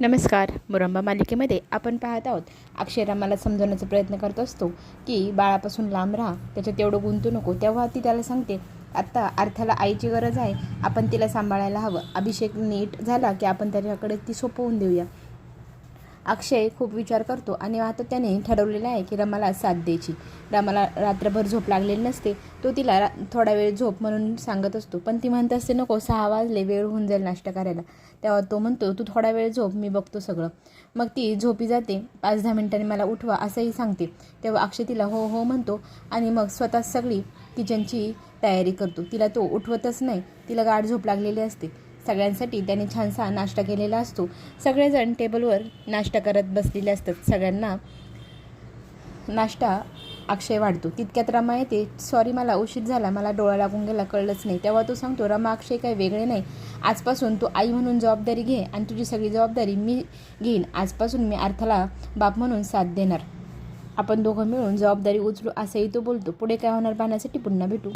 नमस्कार मुरंबा मालिकेमध्ये आपण पाहत आहोत अक्षरा मला समजवण्याचा प्रयत्न करत असतो की बाळापासून लांब राहा त्याच्यात तेवढं गुंतू नको तेव्हा ती त्याला सांगते आत्ता अर्थाला आईची गरज आहे आपण तिला सांभाळायला हवं अभिषेक नीट झाला की आपण त्याच्याकडे ती सोपवून देऊया. अक्षय खूप विचार करतो आणि आता त्याने ठरवलेलं आहे की रमाला साथ द्यायची. रमाला रात्रभर झोप लागलेली नसते. तो तिला रा थोडा वेळ झोप म्हणून सांगत असतो. पण ती म्हणत असते नको सहा वाजले वेळ होऊन जाईल नाश्ता करायला. तेव्हा तो म्हणतो तू थोडा वेळ झोप मी बघतो सगळं. मग ती झोपी जाते. पाच दहा मिनिटांनी मला उठवा असंही सांगते. तेव्हा अक्षय तिला हो हो म्हणतो आणि मग स्वतः सगळी किचनची तयारी करतो. तिला तो उठवतच नाही. तिला गाढ झोप लागलेली असते. सगळ्यांसाठी त्याने छानसा नाश्ता केलेला असतो. सगळेजण टेबलवर नाश्ता करत बसलेले असतात. सगळ्यांना नाश्ता अक्षय वाढतो. तितक्यात रमा येते सॉरी मला उशीर झाला. मला डोळा लागून गेला. कळलंच नाही. तेव्हा तो सांगतो रमा अक्षय काही वेगळे नाही. आजपासून तू आई म्हणून जबाबदारी घे आणि तुझी सगळी जबाबदारी मी घेईन. आजपासून मी अर्थाला बाप म्हणून साथ देणार. आपण दोघं मिळून जबाबदारी उचलू असंही तो बोलतो. पुढे काय होणार? पाहण्यासाठी पुन्हा भेटू.